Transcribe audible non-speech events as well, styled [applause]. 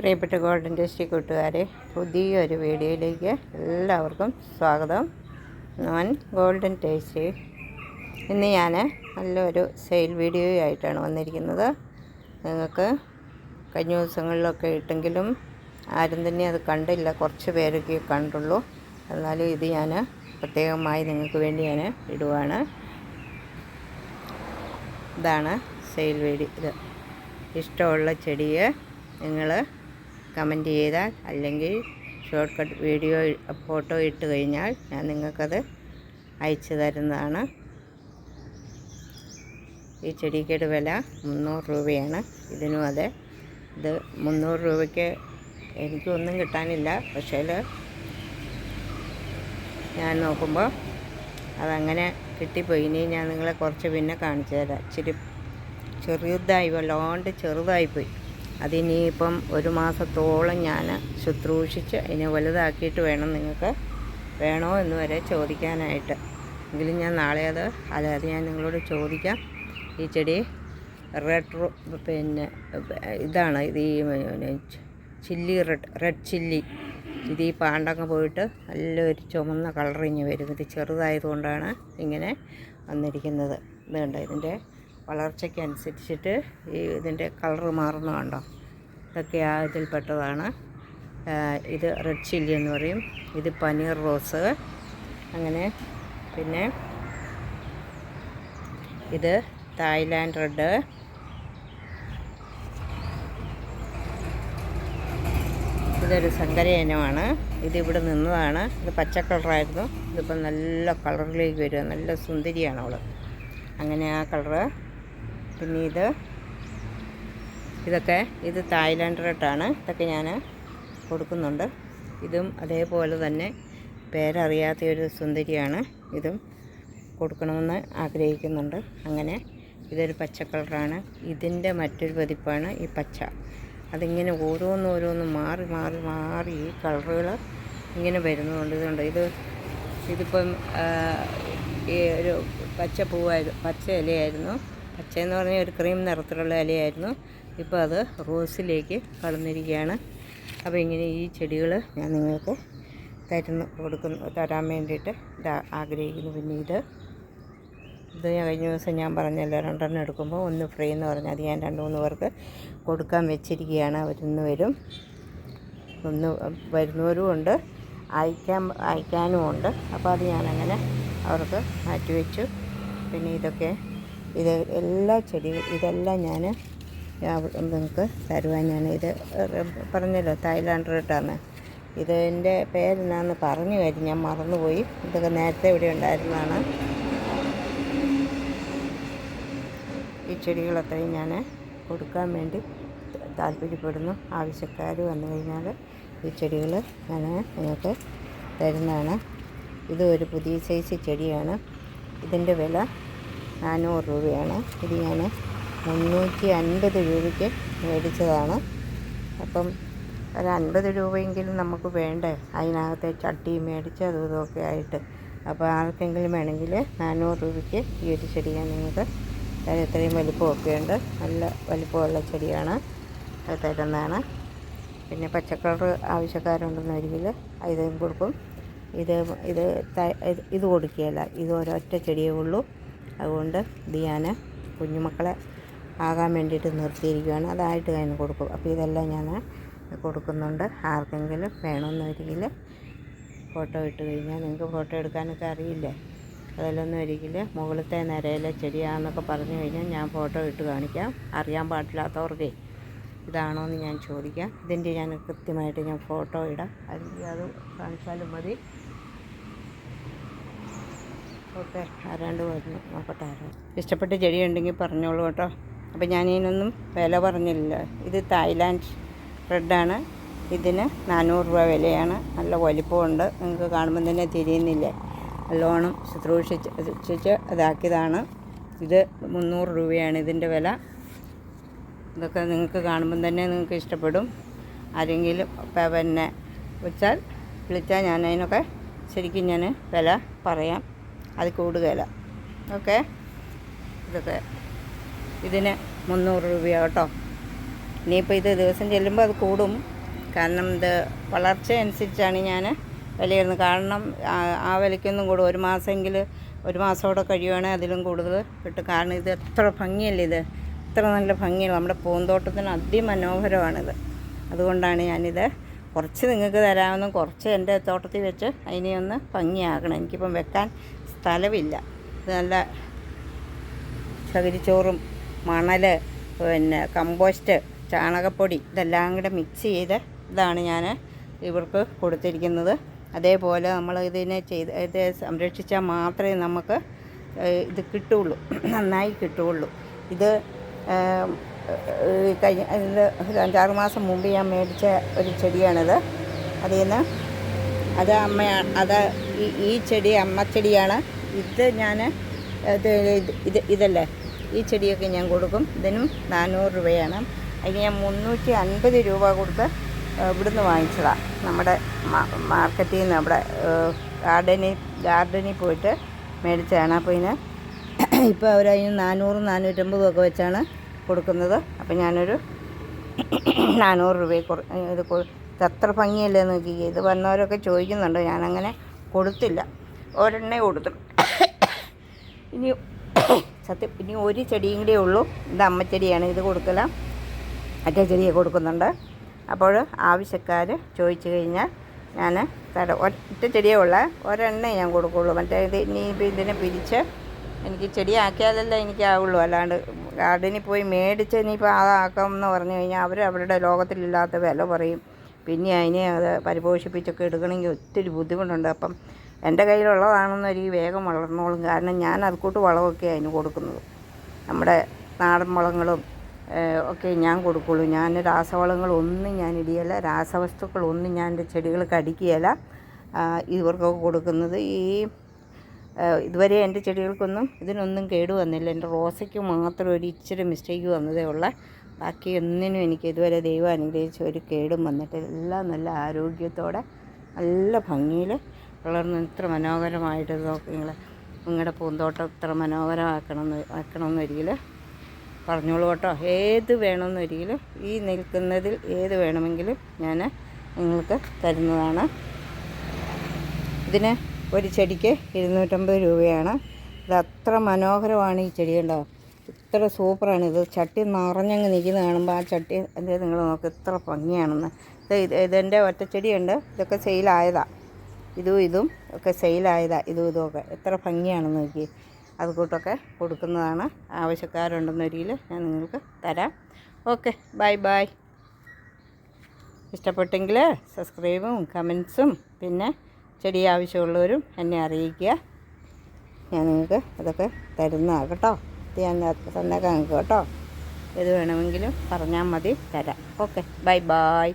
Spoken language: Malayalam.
പ്രിയപ്പെട്ട ഗോൾഡൻ ടേസ്റ്റി കൂട്ടുകാരെ പുതിയൊരു വീഡിയോയിലേക്ക് എല്ലാവർക്കും സ്വാഗതം. ഞാൻ ഗോൾഡൻ ടേസ്റ്റി. ഇന്ന് ഞാൻ നല്ലൊരു സെയിൽ വീഡിയോ ആയിട്ടാണ് വന്നിരിക്കുന്നത്. നിങ്ങൾക്ക് കഴിഞ്ഞ ദിവസങ്ങളിലൊക്കെ ഇട്ടെങ്കിലും ആരും തന്നെ അത് കണ്ടില്ല. കുറച്ച് പേരൊക്കെ കണ്ടുള്ളൂ. എന്നാലും ഇത് ഞാൻ പ്രത്യേകമായി നിങ്ങൾക്ക് വേണ്ടി ഞാൻ ഇടുവാണ്. ഇതാണ് സെയിൽ വീഡിയോ. ഇത് ഇഷ്ടമുള്ള ചെടിയെ നിങ്ങൾ കമന്റ് ചെയ്താൽ അല്ലെങ്കിൽ ഷോർട്ട് കട്ട് വീഡിയോ ഫോട്ടോ ഇട്ട് കഴിഞ്ഞാൽ ഞാൻ നിങ്ങൾക്കത് അയച്ചു തരുന്നതാണ്. ഈ ചെടിക്കയുടെ വില മുന്നൂറ് രൂപയാണ്. ഇതിനും അതെ. ഇത് മുന്നൂറ് രൂപയ്ക്ക് എനിക്കൊന്നും കിട്ടാനില്ല. പക്ഷേ ഞാൻ നോക്കുമ്പോൾ അതങ്ങനെ കിട്ടിപ്പോയി. ഇനി ഞാൻ നിങ്ങളെ കുറച്ച് പിന്നെ കാണിച്ചു തരാം. ഇച്ചിരി ചെറുതായി വല്ലാണ്ട് ചെറുതായിപ്പോയി. അതിനിയിപ്പം ഒരു മാസത്തോളം ഞാൻ ശുശ്രൂഷിച്ച് അതിനെ വലുതാക്കിയിട്ട് വേണം നിങ്ങൾക്ക് വേണോ എന്ന് വരെ ചോദിക്കാനായിട്ട്. എങ്കിലും ഞാൻ നാളെ അത് അല്ലാതെ ഞാൻ നിങ്ങളോട് ചോദിക്കാം. ഈ ചെടി റെഡ് പിന്നെ ഇതാണ് ഇത് ഈ ചില്ലി റെഡ് റെഡ് ചില്ലി ഇത് ഈ പാണ്ടങ്ങ് പോയിട്ട് നല്ലൊരു ചുമന്ന കളറിഞ്ഞ് വരും ഇത് ചെറുതായതുകൊണ്ടാണ് ഇങ്ങനെ വന്നിരിക്കുന്നത്. ഇത് കണ്ടോ ഇതിന്റെ വളർച്ചയ്ക്ക് അനുസരിച്ചിട്ട് ഈ ഇതിന്റെ കളർ മാറുന്ന കണ്ടോ? ഇതൊക്കെ ആ ഇതിൽപ്പെട്ടതാണ് ഇത് റെഡ് ചില്ലി എന്ന് പറയും. ഇത് പനീർ റോസ്. അങ്ങനെ പിന്നെ ഇത് തായ്ലാൻഡ് റെഡ്. ഇതൊരു സങ്കര ഇനമാണ്. ഇത് ഇവിടെ നിന്നതാണ്. ഇത് പച്ച കളറായിരുന്നു. ഇതിപ്പം നല്ല കളറിലേക്ക് വരിക. നല്ല സുന്ദരിയാണ് അവൾ അങ്ങനെ ആ കളറ് പിന്നെ ഇത് ഇതൊക്കെ ഇത് തായ്ലാൻഡ് റെഡാണ് ഇതൊക്കെ ഞാൻ കൊടുക്കുന്നുണ്ട്. ഇതും അതേപോലെ തന്നെ പേരറിയാത്ത ഒരു സുന്ദരിയാണ്. ഇതും കൊടുക്കണമെന്ന് ആഗ്രഹിക്കുന്നുണ്ട്. അങ്ങനെ ഇതൊരു പച്ച കളറാണ്. ഇതിന്റെ മറ്റൊരു പതിപ്പാണ് ഈ പച്ച. അതിങ്ങനെ ഓരോന്നോരോന്നും ഓരോന്ന് മാറി മാറി മാറി ഈ കളറുകൾ ഇങ്ങനെ വരുന്നുണ്ട് ഇതുണ്ട്. ഇത് ഇതിപ്പം ഈ ഒരു പച്ച പൂവായിരുന്നു പച്ച ഇലയായിരുന്നു. പച്ച എന്ന് പറഞ്ഞാൽ ഒരു ക്രീം നിറത്തിലുള്ള ഇലയായിരുന്നു. ഇപ്പോൾ അത് റോസിലേക്ക് കളന്നിരിക്കുകയാണ് അപ്പോൾ ഇങ്ങനെ ഈ ചെടികൾ ഞാൻ നിങ്ങൾക്ക് തരുന്നു കൊടുക്കുന്നു തരാൻ വേണ്ടിയിട്ട് ആഗ്രഹിക്കുന്നു. പിന്നെ ഇത് ഇത് ഞാൻ കഴിഞ്ഞ ദിവസം ഞാൻ പറഞ്ഞല്ലോ രണ്ടെണ്ണം എടുക്കുമ്പോൾ ഒന്ന് ഫ്രീ എന്ന് പറഞ്ഞാൽ അത് ഞാൻ രണ്ട് മൂന്ന് പേർക്ക് കൊടുക്കാൻ വെച്ചിരിക്കുകയാണ്. അവരിന്ന് വരും. ഒന്ന് വരുന്നവരും ഉണ്ട് അയക്കാൻ അയക്കാനും ഉണ്ട്. അപ്പോൾ അത് ഞാനങ്ങനെ അവർക്ക് മാറ്റിവെച്ചു പിന്നെ ഇതൊക്കെ ഇത് എല്ലാ ചെടികൾ ഇതെല്ലാം ഞാൻ നിങ്ങൾക്ക് തരുവാൻ ഞാൻ ഇത് പറഞ്ഞല്ലോ തായ്ലാൻഡ് റെഡാണ് ഇതിന്റെ പേരെന്നാന്ന് പറഞ്ഞു കാര്യം ഞാൻ മറന്നുപോയി. ഇതൊക്കെ നേരത്തെ ഇവിടെ ഉണ്ടായിരുന്നതാണ്. ഈ ചെടികളത്രയും ഞാൻ കൊടുക്കാൻ വേണ്ടി താല്പര്യപ്പെടുന്നു. ആവശ്യക്കാർ വന്നു കഴിഞ്ഞാൽ ഈ ചെടികൾ ഞാൻ നിങ്ങൾക്ക് തരുന്നതാണ്. ഇത് ഒരു പുതിയ സൈസ് ചെടിയാണ്. ഇതിന്റെ വില നാനൂറ് രൂപയാണ്. ഇത് ഞാൻ മുന്നൂറ്റി അൻപത് രൂപയ്ക്ക് മേടിച്ചതാണ്. അപ്പം ഒരു അൻപത് രൂപയെങ്കിലും നമുക്ക് വേണ്ടേ? അതിനകത്തെ ചട്ടി മേടിച്ച് അതും ആയിട്ട്. അപ്പോൾ ആർക്കെങ്കിലും വേണമെങ്കിൽ നാനൂറ് രൂപയ്ക്ക് ഈ ഒരു ചെടി ഞാൻ നിങ്ങൾക്ക് തരാം. ഇത്രയും വലിപ്പമൊക്കെ ഉണ്ട്. നല്ല വലിപ്പമുള്ള ചെടിയാണ്. അത് തരുന്നതാണ്. പിന്നെ പച്ചക്കളർ ആവശ്യക്കാരുണ്ടെന്നെങ്കിൽ ഇതും കൊടുക്കും. ഇത് ഇത് ഇത് കൊടുക്കുകയില്ല. ഇത് ഒരൊറ്റ ചെടിയേ ഉള്ളൂ. അതുകൊണ്ട് ഇത് ഞാൻ കുഞ്ഞുമക്കളെ ആകാൻ വേണ്ടിയിട്ട് നിർത്തിയിരിക്കുകയാണ്. അതായിട്ട് കഴിഞ്ഞ് കൊടുക്കും. അപ്പോൾ ഇതെല്ലാം ഞാൻ കൊടുക്കുന്നുണ്ട്. ആർക്കെങ്കിലും വേണമെന്നൊരിക്കൽ ഫോട്ടോ ഇട്ട് കഴിഞ്ഞാൽ നിങ്ങൾക്ക് ഫോട്ടോ എടുക്കാനൊക്കെ അറിയില്ലേ? അതിലൊന്നും ഒരിക്കൽ മുകളിലത്തെ നിരയിലെ ചെടിയാണെന്നൊക്കെ പറഞ്ഞു കഴിഞ്ഞാൽ ഞാൻ ഫോട്ടോ ഇട്ട് കാണിക്കാം. അറിയാൻ പാടില്ലാത്തവർക്കേ ഇതാണോ എന്ന് ഞാൻ ചോദിക്കാം. ഇതിന്റെ ഞാൻ കൃത്യമായിട്ട് ഞാൻ ഫോട്ടോ ഇടാം. അല്ലെങ്കിൽ അത് കാണിച്ചാലും മതി. ഓക്കെ ആരാണ്ട് വരുന്നു നോക്കട്ടെ ഇഷ്ടപ്പെട്ട ചെടി ഉണ്ടെങ്കിൽ പറഞ്ഞോളൂ കേട്ടോ. അപ്പോൾ ഞാനിതിനൊന്നും വില പറഞ്ഞില്ല. ഇത് തായ്ലാൻഡ് റെഡാണ് ഇതിന് നാനൂറ് രൂപ വിലയാണ്. നല്ല വലിപ്പമുണ്ട്. നിങ്ങൾക്ക് കാണുമ്പോൾ തന്നെ തിരിയുന്നില്ലേ. നല്ലോണം ശുശ്രൂഷിച്ച് അതാക്കിയതാണ് ഇത് മുന്നൂറ് രൂപയാണ് ഇതിന്റെ വില. ഇതൊക്കെ നിങ്ങൾക്ക് കാണുമ്പം തന്നെ നിങ്ങൾക്ക് ഇഷ്ടപ്പെടും. ആരെങ്കിലും പിന്നെ വെച്ചാൽ വിളിച്ചാൽ ഞാൻ അതിനൊക്കെ ശരിക്കും ഞാൻ വില പറയാം. അത് കൂടുകയില്ല. ഓക്കെ? ഇതൊക്കെ ഇതിന് മുന്നൂറ് രൂപയാണ് കേട്ടോ. ഇനിയിപ്പോൾ ഇത് ദിവസം ചെല്ലുമ്പോൾ അത് കൂടും. കാരണം ഇത് വളർച്ച അനുസരിച്ചാണ് ഞാൻ വിലയിരുന്നത് കാരണം ആ- വിലയ്ക്കൊന്നും കൂടും. ഒരു മാസമെങ്കിൽ ഒരു മാസമോടെ കഴിയുവാണെങ്കിൽ അതിലും കൂടുതൽ കിട്ടും. കാരണം ഇത് എത്ര ഭംഗിയല്ലേ ഇത്. എത്ര നല്ല ഭംഗിയാണ്. നമ്മുടെ പൂന്തോട്ടത്തിന് അതിമനോഹരമാണിത്. അതുകൊണ്ടാണ് ഞാനിത് കുറച്ച് നിങ്ങൾക്ക് തരാമെന്നും കുറച്ച് എന്റെ തോട്ടത്തിൽ വെച്ച് അതിനെ ഒന്ന് ഭംഗിയാക്കണം. എനിക്കിപ്പം വെക്കാൻ സ്ഥലമില്ല. നല്ല ചകിരിച്ചോറും മണൽ പിന്നെ കമ്പോസ്റ്റ് ചാണകപ്പൊടി ഇതെല്ലാം കൂടെ മിക്സ് ചെയ്ത് ഇതാണ് ഞാൻ ഇവർക്ക് കൊടുത്തിരിക്കുന്നത്. അതേപോലെ നമ്മൾ ഇതിനെ ചെയ്ത് ഇത് സംരക്ഷിച്ചാൽ മാത്രമേ നമുക്ക് ഇത് കിട്ടുള്ളൂ. [clears throat] നന്നായി കിട്ടുകയുള്ളൂ ഇത് കഴിഞ്ഞ ഇത് അഞ്ചാറ് മാസം മുമ്പ് ഞാൻ മേടിച്ച ഒരു ചെടിയാണിത്. അതിൽ നിന്ന് അത് അമ്മയാണ് അത് ഈ ഈ ചെടി അമ്മച്ചെടിയാണ്. ഇത് ഞാൻ ഇത് ഇത് ഇത് ഇതല്ലേ? ഈ ചെടിയൊക്കെ ഞാൻ കൊടുക്കും. ഇതിനും നാനൂറ് രൂപയാണ്. അതിന് ഞാൻ മുന്നൂറ്റി അൻപത് രൂപ കൊടുത്ത് ഇവിടുന്ന് വാങ്ങിച്ചതാണ് നമ്മുടെ മാർക്കറ്റിൽ നിന്ന് അവിടെ ഗാർഡനിൽ ഗാർഡനിൽ പോയിട്ട് മേടിച്ചതാണ്. അപ്പോൾ ഇതിന് [clears throat] ഇപ്പോൾ അവരതിന് നാനൂറും നാനൂറ്റമ്പതും ഒക്കെ വെച്ചാണ് കൊടുക്കുന്നത്. അപ്പോൾ ഞാനൊരു [clears throat] നാനൂറ് രൂപയെ ഇത് അത്ര ഭംഗിയല്ലേ നോക്കി ഇത് വന്നവരൊക്കെ ചോദിക്കുന്നുണ്ട്. ഞാനങ്ങനെ കൊടുത്തില്ല. ഒരെണ്ണേ കൊടുത്തു. ഇനി സത്യം ഇനി ഒരു ചെടിയും കൂടെ ഉള്ളൂ. ഇത് അമ്മച്ചെടിയാണ് ഇത് കൊടുക്കില്ല മറ്റേ ചെടിയെ കൊടുക്കുന്നുണ്ട്. അപ്പോൾ ആവശ്യക്കാർ ചോദിച്ചു കഴിഞ്ഞാൽ ഞാൻ തരാം. ഒറ്റ ചെടിയേ ഉള്ള ഒരെണ്ണേ ഞാൻ കൊടുക്കുള്ളൂ. മറ്റേ ഇത് ഇനി ഇതിനെ പിരിച്ച് എനിക്ക് ചെടിയാക്കിയാലല്ലേ എനിക്കാവുള്ളൂ അല്ലാണ്ട് ഗാർഡനിൽ പോയി മേടിച്ച് ഇനിയിപ്പോൾ അതാക്കാം എന്ന് പറഞ്ഞു കഴിഞ്ഞാൽ അവർ അവരുടെ ലോകത്തിലില്ലാത്ത വില പറയും. പിന്നെ അതിനെ അത് പരിപോഷിപ്പിച്ചൊക്കെ എടുക്കണമെങ്കിൽ ഒത്തിരി ബുദ്ധിമുട്ടുണ്ട്. അപ്പം എന്റെ കയ്യിലുള്ളതാണെന്നൊരു വേഗം വളർന്നോളും. കാരണം ഞാൻ അതുകൂട്ട് വളമൊക്കെ അതിന് കൊടുക്കുന്നത്. നമ്മുടെ നാടൻ വളങ്ങളും ഒക്കെ ഞാൻ കൊടുക്കുള്ളൂ. ഞാൻ രാസവളങ്ങളൊന്നും ഞാൻ ഇടിയല്ല. രാസവസ്തുക്കളൊന്നും ഞാൻ എന്റെ ചെടികൾക്ക് അടിക്കുകയല്ല ഇവർക്കൊക്കെ കൊടുക്കുന്നത് ഈ ഇതുവരെ എന്റെ ചെടികൾക്കൊന്നും ഇതിനൊന്നും കേട് വന്നില്ല എന്റെ റോസയ്ക്ക് മാത്രം ഒരു ഇച്ചിരി മിസ്റ്റേക്ക് വന്നതേ ഉള്ളൂ. ബാക്കി ഒന്നിനും എനിക്ക് ഇതുവരെ ദൈവം അനുഗ്രഹിച്ച് ഒരു കേടും വന്നിട്ട് എല്ലാം നല്ല ആരോഗ്യത്തോടെ നല്ല ഭംഗിയിൽ വളർന്ന് ഇത്ര മനോഹരമായിട്ട് നോക്കി നിങ്ങൾ നിങ്ങളുടെ പൂന്തോട്ടം ഇത്ര മനോഹരമാക്കണമെന്ന് ആക്കണമെന്നൊരിക്കൽ പറഞ്ഞോളൂ കേട്ടോ. ഏത് വേണമെന്നൊരിക്കൽ ഈ നിൽക്കുന്നതിൽ ഏത് വേണമെങ്കിലും ഞാൻ നിങ്ങൾക്ക് തരുന്നതാണ്. ഇതിന് ഒരു ചെടിക്ക് ഇരുന്നൂറ്റമ്പത് രൂപയാണ്. ഇത് അത്ര മനോഹരമാണ് ഈ ചെടി ഇത്ര സൂപ്പറാണ് ഇത്. ചട്ടി നിറഞ്ഞങ്ങ് നിൽക്കുന്ന കാണുമ്പോൾ ആ ചട്ടി എന്റെ നിങ്ങൾ നോക്ക് ഇത്ര ഭംഗിയാണെന്ന്. ഇത് ഇത് ഇതെന്റെ ഒറ്റച്ചെടിയുണ്ട് ഇതൊക്കെ സെയിലായതാണ് ഇതും ഇതും ഒക്കെ സെയിലായതാണ് ഇതും ഇതും ഒക്കെ. എത്ര ഭംഗിയാണെന്ന് നോക്കി. അത് കൂട്ടൊക്കെ കൊടുക്കുന്നതാണ് ആവശ്യക്കാരുണ്ടെന്നൊരിയിൽ ഞാൻ നിങ്ങൾക്ക് തരാം. Okay bye bye. ഇഷ്ടപ്പെട്ടെങ്കിൽ സബ്സ്ക്രൈബും കമൻസും പിന്നെ ചെടി ആവശ്യമുള്ളവരും എന്നെ അറിയിക്കുക. ഞാൻ നിങ്ങൾക്ക് അതൊക്കെ തരുന്നതാണ് കേട്ടോ. ഞാൻ തന്നെ കേട്ടോ. ഏത് വേണമെങ്കിലും പറഞ്ഞാൽ മതി തരാം. Okay bye bye.